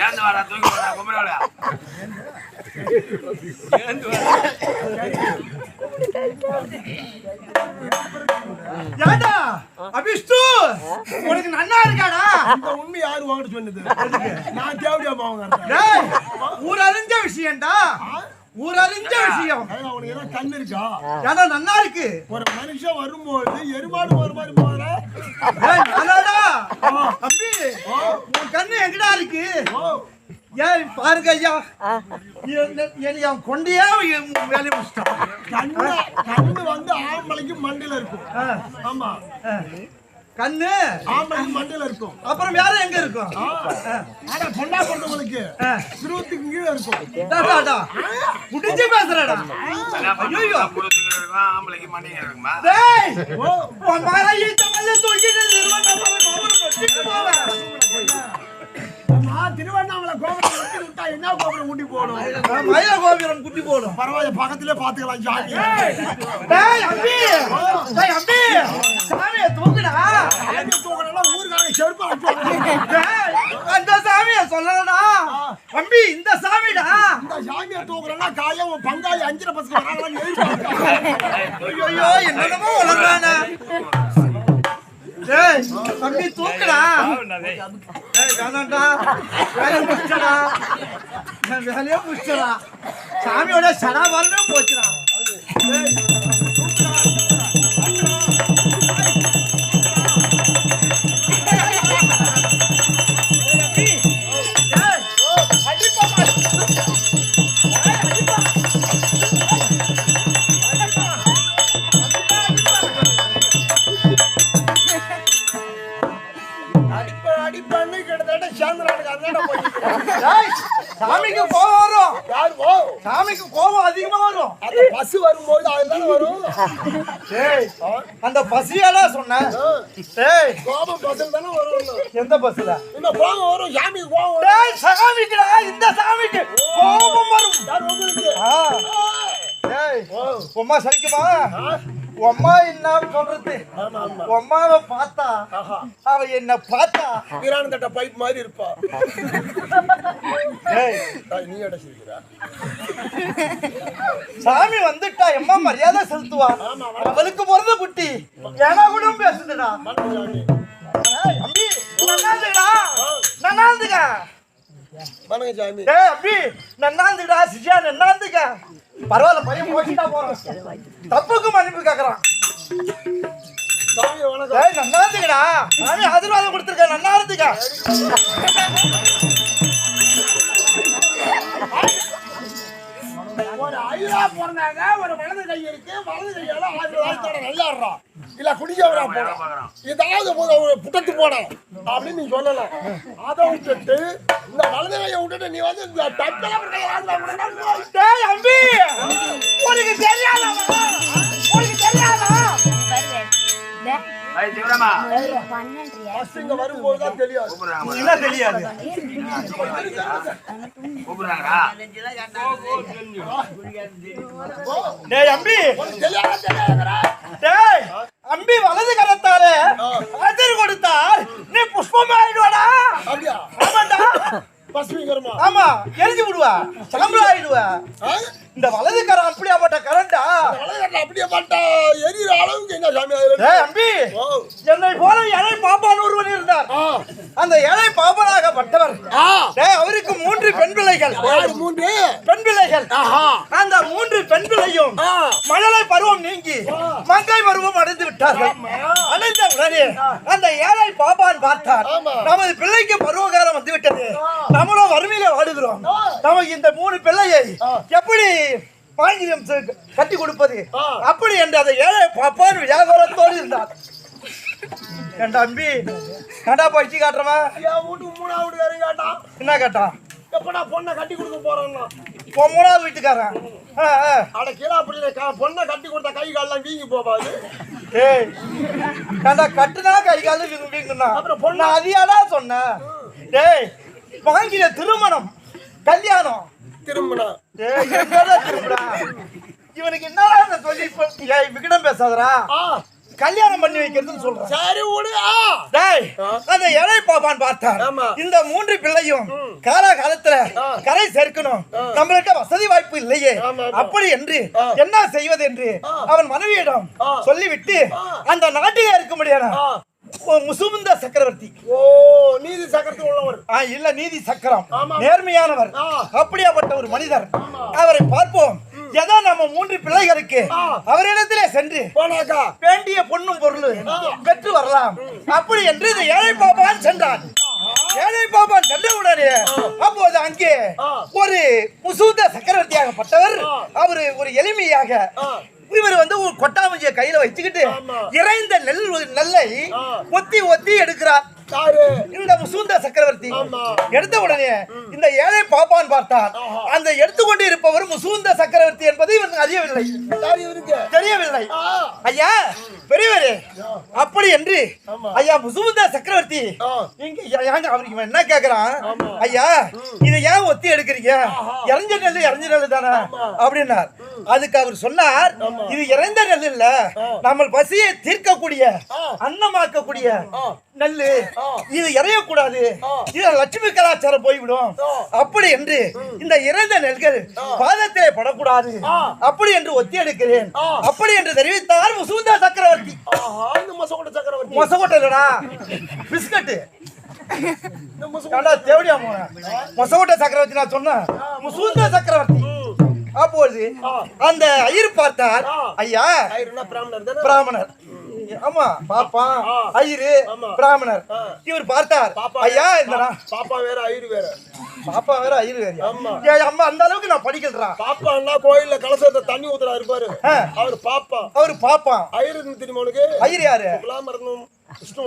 ஏந்து வாடா தூக்கி வாடா கும்பரோட ஏண்டா அபிஷ்டு உனக்கு நன்னா இருக்காடா இந்த உண்மை யாரு வாங்கிட்டு சொன்னது நான் தேவடியா மாவங்க டேய் ஊர் அறிஞ்ச விஷயம்டா ஊர் அறிஞ்ச விஷயம். அவனுக்கு ஏதோ கண் இருக்கா? ஏண்டா நன்னா இருக்கு? ஒரு மனுஷன் வரும்போது எருமாடு ஒரு மாதிரி போற தம்பி உன் கண்ணு எங்கடா இருக்கு? ஏன் பாருங்க ஐயா. என்ன- என்னை அவன் கொண்டையே வேலையை முடிச்சிட்டான்? கண்ணு கண்ணு வந்து ஆம்பளைக்கு மண்டையில இருக்கும். ஆமா. கண்ணு. ஆம்பளைக்கு மண்டையில இருக்கும். அப்புறம் வேற எங்க இருக்கும். ஆனா பொண்ணா பொண்ணவங்களுக்கு. சிறுவத்துக்கு கீழே இருக்கும். டா, டா, டா. முடிஞ்சு பேசுறடா. ஐயோ ஆம்பளைக்கு மண்டைங்க இருக்குமா டேய் உன் மேல ஈட்ட மல்ல தூக்கிட்டு கோபுரம் திருவண்ணாமலை கோபுரம் வெட்டி விட்டா என்ன கோபுரம் போகணும் நான் மயில கோபுரம் குட்டி போடும். பரவாயில்ல பக்கத்திலே பாத்துக்கலாம் ஜாதி அந்த சாமியை சொல்லலடா. அம்பி இந்த சாமிடா. இந்த சாமியை தூக்குறேன்னா காலையில உன் பங்காளி அஞ்சரை பசங்க ஐயோ என்னென்னமோ வளர்றானே. டேய் தம்பி தூக்குடா. டேய் வேணாம்டா வேலையை முடிச்சடா. நான் வேலையை முடிச்சடா. சாமியோட சடா வரவே போச்சுடா. உம்மா சரிக்குமா உம்மா என்ன சொல்றது? உம்மாவை பார்த்தா அவ என்ன பார்த்தா வீரான தட்ட பைப் மாதிரி இருப்பா. நீ அடைச்சிருக்கிறா சாமி வந்துட்டா எம்மா மரியாதை செலுத்துவா. அவளுக்கு பிறந்த குட்டி. ஏன்னா கூட பேசுதுடா. நன்னாந்துடா நன்னாந்துங்க வணக்கம் சாமி. ஏ அப்படி நன்னாந்துடா பரவாயில்ல பையன் மதிப்பு கேக்குறான். சாமி வணக்கம். ஏய் நன்னாந்துக்கடா ஒரு ஐயா பிறந்தாங்க ஒரு வலது கை இருக்கு வலது கையால ஆசீர்வாதத்தோட நல்லாடுறான் இல்ல குடிக்கவரா பார்க்கறோம். ஏதாவது புட்டத்து போனேன் அப்படின்னு நீ சொல்லல. அதை விட்டுட்டு இந்த வலது கையை விட்டுட்டு நீ வந்து இந்த டேய் அம்பி! உனக்கு தெரியாதா? உனக்கு தெரியாதா? ஏய், சிவராமா, இங்க வரும்போது தான் தெரியாது. தெரியாது? அம்பி வலது கரத்தால அதிர் கொடுத்தால் நீ புஷ்பமாயிடுவாடா. அப்படியா? ஆமாண்டா. பசுமிங்கரமா? ஆமா எரிஞ்சு விடுவா சாம்பல் ஆயிடுவா. இந்த வலது கரம் அப்படியாப்பட்ட கரண்டா? வலது அப்படியே பார்த்தா எரியிற அளவுக்கு என்ன சாமி அம்பி என்னை போல ஏழை பாப்பான் ஒருவன் இருந்தார். அந்த ஏழை பாப்பனாகப்பட்டவர். அவருக்கு மூன்று பெண் பிள்ளைகள். மூன்று? பெண் பிள்ளைகள். அந்த மூன்று பெண் பிள்ளையும் மழலை பருவம் நீங்கி மங்கை பருவம் அடைந்து விட்டார்கள். அடைந்த உடனே அந்த ஏழை பாப்பான் பார்த்தார். நமது பிள்ளைக்கு பருவகாலம் வந்து விட்டது நம்மளும் வறுமையில வாடுகிறோம் நமக்கு இந்த மூணு பிள்ளையை எப்படி வாங்கியம் கட்டி கொடுப்பது. அப்படி என்று அந்த ஏழை பாப்பான் வியாபாரத்தோடு இருந்தார். என் தம்பி கண்டா பயிற்சி காட்டுறவன் என் வீட்டுக்கு மூணாவது கேட்டான் என்ன கேட்டான் எப்படா பொண்ணை கட்டி கொடுக்க போறேன்னா? உன் மூணாவது வீட்டுக்காரன். அட கீழே அப்படி பொண்ணை கட்டி கொடுத்தா கை காலெல்லாம் வீங்கி போகாது ஏய் கண்டா கட்டுனா கை காலு வீங்கு வீங்குனா அப்புறம் பொண்ணு- நான் அதியாடா சொன்னேன். டேய் வாங்கின திருமணம். கல்யாணம். திரும்பினா. திரும்புடா இவனுக்கு இந்த சொல்லி விகடம் பேசாதடா. ஆ. கல்யாணம் பண்ணி வைக்கிறதுன்னு சொல்றேன் சரி டேய் அந்த இலை பாப்பான் பார்த்தான். இந்த மூன்று பிள்ளையும் கால காலத்துல கரை சேர்க்கணும். நம்மள்கிட்ட வசதி வாய்ப்பு இல்லையே. அப்படி என்று. என்ன செய்வது என்று அவன் மனைவியிடம். சொல்லிவிட்டு அந்த நாட்டிலே இருக்க முடியாது. முசுமுந்த சக்கரவர்த்தி. ஓ நீதி சக்கரத்து உள்ளவர். இல்ல நீதி சக்கரம். நேர்மையானவர். அப்படியாப்பட்ட ஒரு மனிதர். அவரை பார்ப்போம். ஏதோ நம்ம மூன்று பிள்ளைகளுக்கு. அவரிடத்திலே சென்று போனாக்கா? வேண்டிய பொண்ணும் பொருள் பெற்று வரலாம். அப்படி என்று இந்த ஏழை பாப்பான் சென்றான். ஏழை பாப்பான் சென்ற உடனே அப்போது அங்கே. ஒரு முசூத சக்கரவர்த்தியாகப்பட்டவர். அவரு ஒரு எளிமையாக. இவர் வந்து ஒரு கொட்டாமஞ்சிய கையில வச்சுக்கிட்டு. இறைந்த நெல் நெல்லை. ஒத்தி ஒத்தி எடுக்கிறார் இந்த முசுந்த சக்கரவர்த்தி. எடுத்த உடனே இந்த ஏழை பாப்பான் பார்த்தான். அந்த எடுத்துக்கொண்டு இருப்பவர் முசுந்த சக்கரவர்த்தி என்பது இவருக்கு அறியவில்லை. தெரியவில்லை. ஐயா பெரியவரே அப்படி என்று. ஐயா முசுமுந்த சக்கரவர்த்தி. இங்க அவருக்கு என்ன கேக்குறான். ஐயா இதை ஏன் ஒத்தி எடுக்கிறீங்க? இறஞ்ச நெல் இறஞ்ச நெல் தானே? அப்படின்னார். அதுக்கு அவர் சொன்னார் இது இறந்த நெல் இல்ல நம்ம பசியை தீர்க்கக்கூடிய. அன்னமாக்கக்கூடிய. நெல்லு. இது இறையக்கூடாது. இது லட்சுமி கலாச்சாரம் போய்விடும். அப்படி என்று இந்த இறந்த நெல்கள் பாதத்திலே படக்கூடாது. அப்படி என்று ஒத்தி எடுக்கிறேன். அப்படி என்று தெரிவித்தார் முசுந்தா சக்கரவர்த்தி. மசோட சக்கரவர்த்தி. மொசகொட்டை இல்லடா. பிஸ்கட்டு. தேவடியா மொசகொட்டை சக்கரவர்த்தி நான் சொன்னேன். முசுந்தா சக்கரவர்த்தி. அப்பொழுது அந்த ஐயர் பார்த்தார். ஐயா பிராமணர். ஆமா பாப்பா. ஐயரு. பிராமணர். இவர் பார்த்தார் பாப்பா ஐயா இந்த பாப்பா வேற ஐயர் வேற பாப்பா வேற ஐயரு வேற. ஏய் அம்மா அந்த அளவுக்கு நான் படிக்கலடா பாப்பா என்ன கோயில்ல கலசத்தை தண்ணி ஊத்துறா இருப்பாரு. அவர் பாப்பா அவரு பாப்பான் ஐயர் தெரியுமா உனக்கு ஐயர் யாரு குலாமரணும் விஷ்ணு.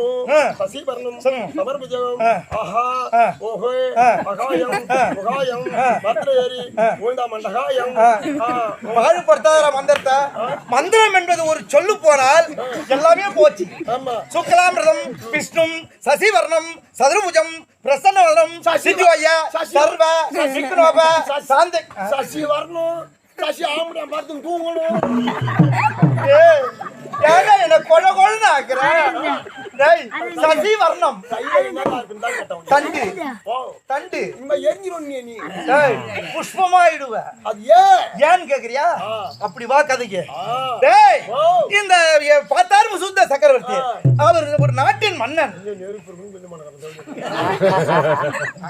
சசிவரணம் சொல்லுங்க. சமர்பிஜகம் ஆ. ஓஹோ ஆ. மகாயம் பத்ரேரி ஊண்டா மண்டகாயம். ஆ. பாடுபடுத்தாத மந்திரத்தை மந்திரம் என்பது ஒரு சொல்லு போனால் எல்லாமே போச்சு சுக்லாமிரதம் விஷ்ணும் சசிவர்ணம் சதுர்புஜம் பிரசன்னவதனம் சசி- சர்வ விக்னோப சாந்தி சசி வரணும் சசி ஆம்படியா பார்த்து தூங்கணும் ஏய், ஏங்க என்ன கொல கொலன்னு ஆக்குறேன் டேய் சசி வர்ணம் தண்டு தண்டு இனிமே எரிஞ்சிரும் நீ நீ டேய் புஷ்பமாயிடுவ அது ஏன் ஏன்னு கேக்குறியா. அப்படி வா கதைக்கு. டேய். இந்த பார்த்தாரு முசுந்த சக்கரவர்த்தி அவர் ஒரு நாட்டின் மன்னன்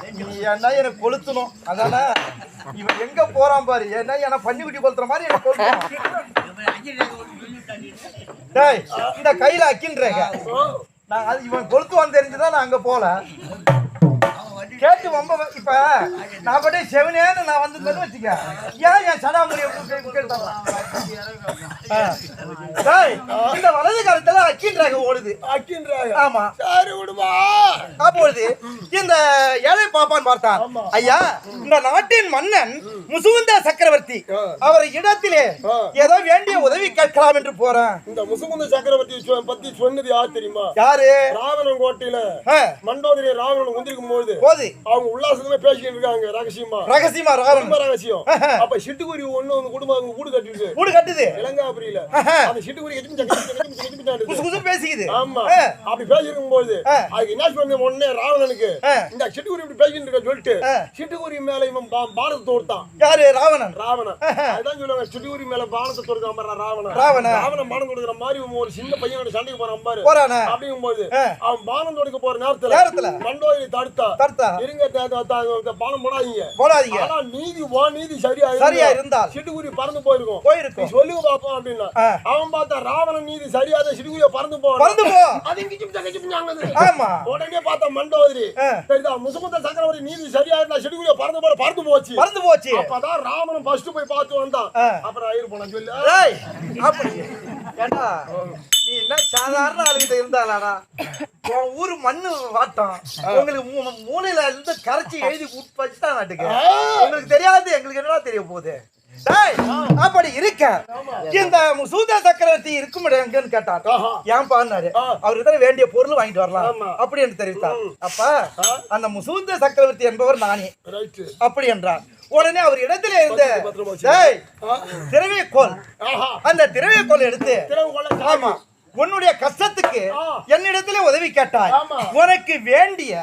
இங்க நீ எனக்கு கொளுத்தணும் அதானே இவன் எங்க போறான் பாரு ஏன்னா என்ன பன்னி குட்டி கொளுத்துற மாதிரி எனக்கு கொளுத்தணும் டேய் இந்த கையில அக்கின்றேங்க நான் அது இவன் கொளுத்துவான் தெரிஞ்சுதான் நான் அங்க போல. கேட்டு ரொம்ப இப்ப நான் பட்டே செவனேன்னு நான் வந்து வச்சுக்க. ஏன் என் சடாமுடியை இந்த வலது காலத்துல அக்கின்றாங்க ஓடுது. அக்கின்றாங்க ஆமா. சரி விடுமா? அப்பொழுது இந்த ஏழை பாப்பான் பார்த்தான். ஆமா. ஐயா இந்த நாட்டின் மன்னன் முசுகுந்த சக்கரவர்த்தி. அவர் இடத்திலே. ஏதோ வேண்டிய உதவி கேட்கலாம் என்று போறேன். இந்த முசுகுந்த சக்கரவர்த்தி பத்தி சொன்னது யார் தெரியுமா? யாரு? ராவணன் கோட்டையில மண்டோதரி ராவணன் முந்திருக்கும் போது போது. அவங்க உல்லாசமே பேசிக்கிட்டு இருக்காங்க ரகசியமா. ரகசியமா ராவணன். ரகசியம். அப்ப சிட்டுக்குருவி ஒண்ணு வந்து குடும்பம் அவங்க கூடு கட்டிருக்கு கூடு கட்டுது. இளங்காபுரியில ஆஹா. அந்த சிட்டுக்குருவி குசு குசு பேசிக்குது. ஆமா. அப்படி பேசிருக்கும் போது. அதுக்கு என்ன சொன்ன உடனே ராவணனுக்கு. இந்த சிட்டுக்குருவி இப்படி பேசிட்டு இருக்க சொல்லிட்டு. சிட்டுக்குருவி மேல இவன் பானத்தை தோர்த்தான். யாரு? ராவணன். ராவணன். அதுதான் சொல்லுவாங்க சிட்டுக்குருவி மேல பானத்தை தோர்க்காம ராவணன். ராவணன். ராவணன் பானம் கொடுக்குற மாதிரி ஒரு சின்ன பையனோட சண்டைக்கு போறான் பாரு. போறானே? அப்படிங்கும் போது. அவன் பானம் தொடுக்க போற நேரத்துல நேரத்துல. மண்டோதரி தடுத்தா. தடுத்தா. இருங்க பானம் போடாதீங்க. போடாதீங்க. ஆனா நீதி வா நீதி சரியா சரியா இருந்தால். சிட்டுக்குருவி பறந்து போயிருக்கும். போயிருக்கும். சொல்லுங்க பாப்போம் அப்படின்னா ஆ. அவன் பார்த்தா ராவணன் நீதி சரியாத பறந்து பறந்து போ அது. ஆமா. உடனே பார்த்தா மண்டோதரி. சரிதா முசுகுந்த சக்கரவர்த்தி நீதி சரியா இருந்தா சிட்டுக்குருவிய பறந்து போற பறந்து போச்சு. பறந்து போச்சு. அப்பதான் ராமன் ஃபர்ஸ்ட் போய் பார்த்து வந்தான். அப்புறம் போன சொல்லு. அப்படி. ஏண்டா நீ என்ன சாதாரண ஆளுகிட்ட இருந்தாலாடா? உன் ஊரு மண்ணு வாட்டம். உங்களுக்கு மூலையில இருந்து கரைச்சி எழுதி வச்சுதான் நாட்டுக்கு. உங்களுக்கு தெரியாது எங்களுக்கு என்னடா தெரிய போகுது? அப்படி இருக்க. இந்த சூதா சக்கரவர்த்தி இருக்கும் எங்கன்னு கேட்டார் ஆஹா. ஏன் பாருனாரு ஆ. அவருக்கு தானே வேண்டிய பொருள் வாங்கிட்டு வரலாம். அப்படி என்று தெரிவித்தார். அப்ப அந்த முசூந்த சக்கரவர்த்தி என்பவர் நானே. அப்படி என்றார். உடனே அவர் இடத்துல இருந்த. திரவியக்கோல் ஆஹா. அந்த திரவியக்கோல் எடுத்து திறவு கொள்ள ஆமா. உன்னுடைய கஷ்டத்துக்கு. என்னிடத்திலே உதவி கேட்டாய். உனக்கு வேண்டிய.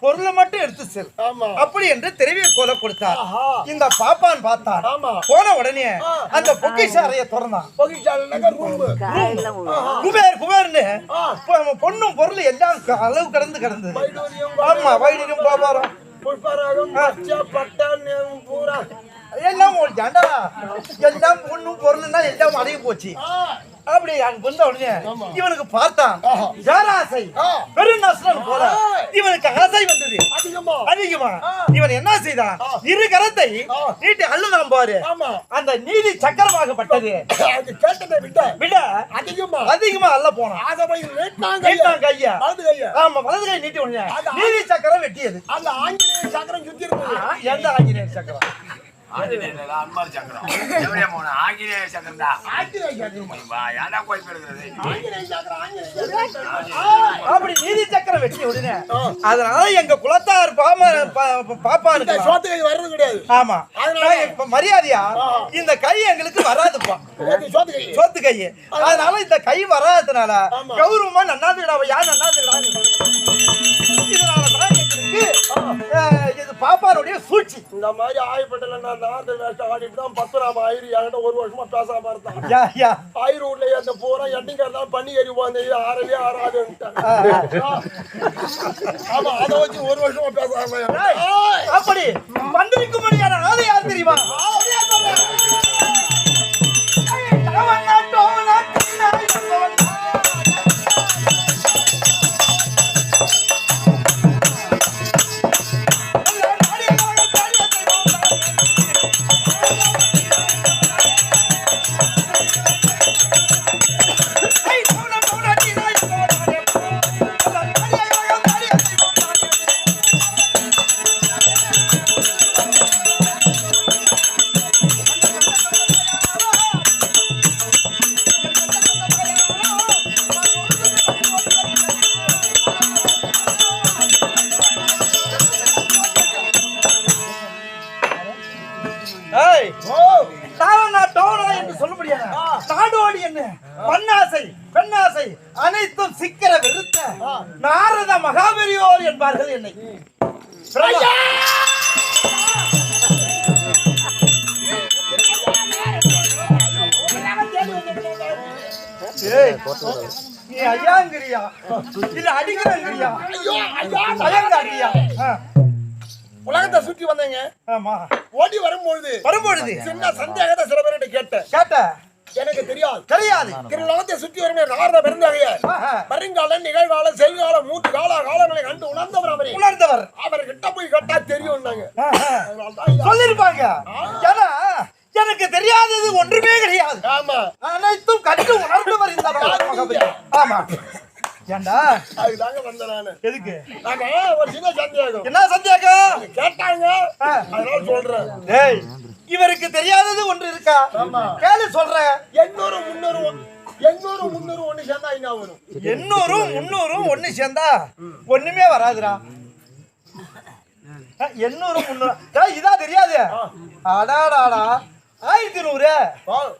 பொருளை மட்டும் எடுத்து செல். அப்படி என்று திரவியக்கோலை கொடுத்தார். ஆஹா. இந்த பாப்பான் பார்த்தான். ஆமா. போன உடனே. அந்த பொக்கிஷ அறைய திறந்தான் குபேர் குபேர்னு பொண்ணும் பொருள் எல்லாம் க- அளவு கடந்து கிடந்தது. வைடூரியம் ஆமா வைடியும் பாபாரம் புஷ்பராகம் பச்சை பட்டான் பூரா. எல்லாம் ஒரு ஜண்டா. எல்லாம் பொண்ணும் பொருள்னா எல்லாம் அடங்கி போச்சு. அப்படி அங்க வந்த உடனே. இவனுக்கு பார்த்தான். ஆஹா. பேராசை ஆ. பெருநஷ்டம் போல. இவனுக்கு ஆசை வந்தது. அதிகமா. அதிகமா. இவன் என்ன செய்தான். இரு கரத்தை. நீட்டி அள்ளுதான் பாரு. அந்த நீதி சக்கரமாகப்பட்டது. அது கேட்டதை விட்ட விட அதிகமா. அதிகமா அள்ள போனான். ஆகவை நீட்டான் கையா வலது கைய. ஆமா வலது கை நீட்டி உடனே நீதி சக்கரம் வெட்டியது. அந்த ஆஞ்சநேய சக்கரம் சுத்தி இருக்குது ஆ, எந்த ஆஞ்சநேயர் சக்கரம்? ஆஞ்சநேயர் அன்பார் சக்கரம். எவரே போன ஆஞ்சநேய சக்கரம் தான் ஆஞ்சநேய சக்கரம். வா யாரா கோயில் எடுக்கிறது ஆஞ்சநேய சக்கரம் ஆஞ்சநேய சக்கரம். அப்படி நீதி சக்கரம் வெட்டி உடனே. அதனால எங்க குலத்தார் பாம பா- இந்த பாப்பானுக்கு சோத்து கை வர்றது கிடையாது. ஆமா. அதனால- இப்ப மரியாதையா. இந்த கை எங்களுக்கு வராதுப்பா. சோத்து கை. சோத்து கை. அதனால இந்த கை வராததுனால. கௌரவமா நன்னாந்துடா யார் நன்னாந்துடா இது பாப்பாருடைய சூழ்ச்சி. இந்த மாதிரி ஆயப்பட்டல நான் நார்ந்த வேஷம் ஆடிட்டு தான் பத்துராம ஆயிரு என்கிட்ட ஒரு வருஷமா பேசாம இருந்தான் ஆயிரம் வீட்லயே அந்த பூரா எண்ணிக்காரதான் பண்ணி ஏறி போந்த ஆறவே ஆறாதுன்ட்டான் ஆமா அதை வச்சு ஒரு வருஷமா பேசாம. அப்படி. மந்திரிக்கு மணியான ஆளு யார் தெரியுமா? நீ ஐயாங்கிறியா? இல்ல அடிக்கிறங்கிறியா? உலகத்தை சுற்றி வந்தேங்க. ஆமா. ஓடி வரும்பொழுது வரும்பொழுது? சின்ன சந்தேகத்தை சில பேர்கிட்ட கேட்டேன். கேட்ட? எனக்கு தெரியாது. தெரியாது. திருலோகத்தை சுற்றி வருமே நாரத பெருந்தகையர் ஆஹா. வருங்கால நிகழ்கால செல்கால மூன்று கால காலங்களை கண்டு உணர்ந்தவர் அவரே. உணர்ந்தவர். அவர் கிட்ட போய் கேட்டா ஐயா. சொல்லிருப்பாங்க. ஏன்னா எனக்கு தெரியாதது ஒன்றுமே கிடையாது. ஆமா. அனைத்தும் கண்டு உணர்ந்தவர் இந்த. ஆமா. ஏண்டா? அதுதாங்க வந்தேன் நானு. எதுக்கு? ஆமா ஒரு சின்ன சந்தேகம். என்ன சந்தேகம்? கேட்டாங்க. அதனால சொல்றேன். டேய் இவருக்கு தெரியாதது ஒன்று இருக்கா. கேளு சொல்றேன் எண்ணூறு முன்னூறு எண்ணூறு முன்னூறு ஒண்ணு சேர்ந்தா என்ன வரும்? எண்ணூறும் முன்னூறும் ஒண்ணு சேர்ந்தா ஒண்ணுமே வராதுடா. எண்ணூறு முன்னூறு டேய், இதா தெரியாது. அடாடாடா. ஆயிரத்தி நூறு.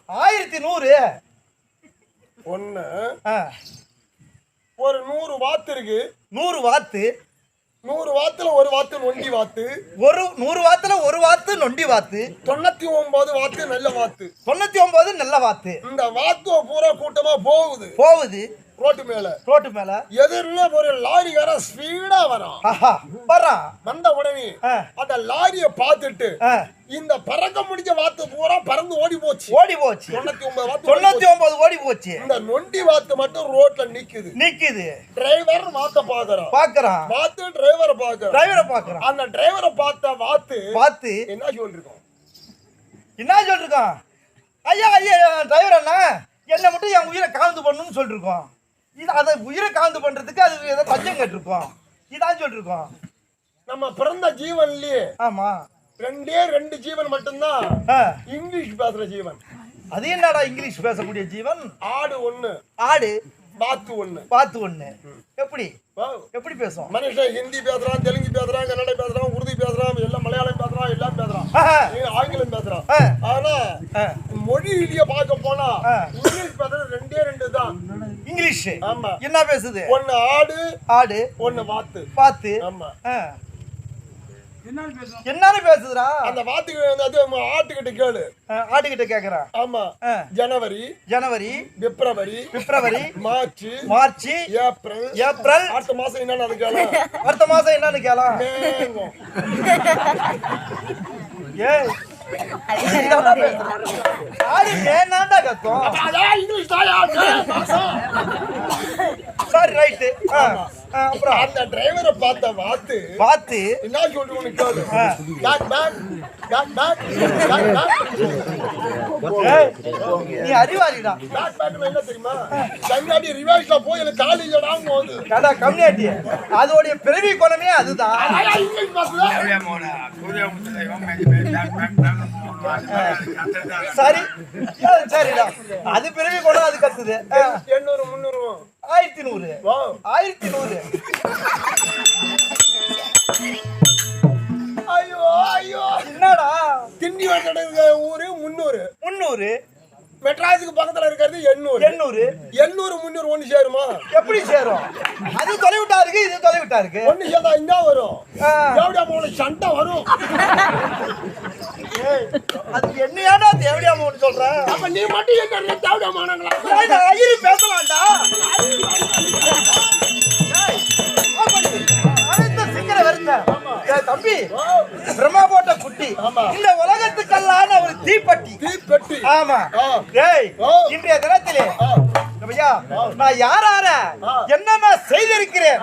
ஆயிரத்தி நூறு. ஒண்ணு. அஹ், ஒரு நூறு வாத்து இருக்கு. நூறு வாத்து. நூறு வாத்துல ஒரு வாத்து நொண்டி வாத்து. ஒரு நூறு வாத்துல ஒரு வாத்து நொண்டி வாத்து. தொண்ணூத்தி ஒன்பது வாத்து நல்ல வாத்து. தொண்ணூத்தி ஒன்பது நல்ல வாத்து. இந்த வாத்துவ பூரா கூட்டமா போகுது. போகுது. ரோட்டு மேல. ரோட்டு மேல. எதிரில ஒரு லாரிக்காரன் ஸ்பீடா வரான். ஆஹா வர்றான் வந்த உடனே. அந்த லாரிய பார்த்துட்டு இந்த பறக்க முடிஞ்ச வாத்து பூரா பறந்து ஓடி போச்சு. ஓடி போச்சு. தொண்ணூத்தி ஒன்பது வாத்து தொண்ணூத்தி. ஒன்பது ஓடி போச்சு. இந்த நொண்டி வாத்து மட்டும் ரோட்ல நிக்குது. நிக்குது. டிரைவர் வாத்த பாக்குறான். பாக்குறான். வாத்து டிரைவரை பாக்குறான். டிரைவரை பாக்குறான். அந்த டிரைவரை பார்த்த வாத்து பார்த்து என்ன சொல்லிருக்கோம் என்ன சொல்லிருக்கான்? ஐயா ஐயா டிரைவர் அண்ணா என்னை மட்டும் என் உயிரை காந்து பண்ணணும்னு சொல்லிருக்கோம் இது அதை உயிரை காந்து பண்றதுக்கு அது ஏதோ பஞ்சம் கேட்டிருக்கோம் இதான் சொல்லிருக்கோம். நம்ம பிறந்த ஜீவன்லயே ஆமா. ரெண்டே ரெண்டு ஜீவன் மட்டும்தான் இங்கிலீஷ் பேசுற ஜீவன். அது என்னடா இங்கிலீஷ் பேசக்கூடிய ஜீவன்? ஆடு ஒண்ணு. ஆடு. வாத்து ஒண்ணு. பார்த்து ஒண்ணு. எப்படி. எப்படி பேசும் மனுஷன் ஹிந்தி பேசுறான் தெலுங்கு பேசுறான் கன்னட பேசுறான் உருது பேசுறான் எல்லாம் மலையாளம் பேசுறான் எல்லாம் பேசுறான். ஆங்கிலம் பேசுறான். ஆனா ஆ. மொழி ரீதியா பார்க்க போனா. இங்கிலீஷ் பேசுறது ரெண்டே ரெண்டு தான். இங்கிலீஷ். ஆமா. என்ன பேசுது? ஒண்ணு ஆடு ஆடு. ஒண்ணு வாத்து. பார்த்து ஆமா. என்னன்னு பேசுதுடா? அந்த வாத்துக்கு வந்து அது ஆட்டுக்கிட்ட கேளு. ஆட்டுக்கிட்ட கேக்குறான் ஆமா. ஜனவரி. ஜனவரி. பிப்ரவரி. பிப்ரவரி. மார்ச் மார்ச் ஏப்ரல். ஏப்ரல். அடுத்த மாசம் என்னன்னு அது கேளு. அடுத்த மாசம் என்னன்னு மே மாசம். சரி ரைட்டு அப்புறம்? அந்த டிரைவரை பார்த்த வாத்து பார்த்து என்ன பேக் பேக் பேக் பேக் பேக் ஏய், நீ அறிவாளிடா. பேக் பேக் என்ன தெரியுமா? கண்ணாடி ரிவர்ஸ்ல போய் எனக்கு காலேஜ் போகுது கடா கம்யூனிட்டி அதோடைய பிறவி குணமே அதுதான். இங்கிலீஷ் கத்தறதா சரி. ஏய், சரிடா. அது பிறவி குணம் அது கத்துது. எண்ணூறு முந்நூறு. ஆயிரத்தி நூறு. ஆயிரத்தி நூறு. ஐயோ ஐயோ. என்னடா? திண்டிவனத்துல இருக்க ஊரு முந்நூறு முந்நூறு மெட்ராஸுக்கு பக்கத்துல இருக்கிறது எண்ணூறு. எண்ணூறு? எண்ணூறு முந்நூறு ஒண்ணு சேருமா? எப்படி சேரும்? அது தொலைவிட்டா இருக்கு இது தொலைவிட்டா இருக்கு ஒண்ணு சேர்ந்தா இந்த வரும். போன சண்டை வரும். அதுக்கு என்னையாடா தேவடியாமன்னு சொல்ற? அப்ப நீ மட்டும் என்ன தேவையா மானாங்களா ஐயரு பேசலாம்டா தம்பி பிரம்மா போட்ட குட்டி. இந்த உலகத்துக்கெல்லாம் ஒரு தீப்பட்டி. தீப்பெட்டி. ஆமா. ஆ. இன்றைய தினத்திலே நான் யாரார ஆ. என்னென்ன செய்திருக்கிறேன்?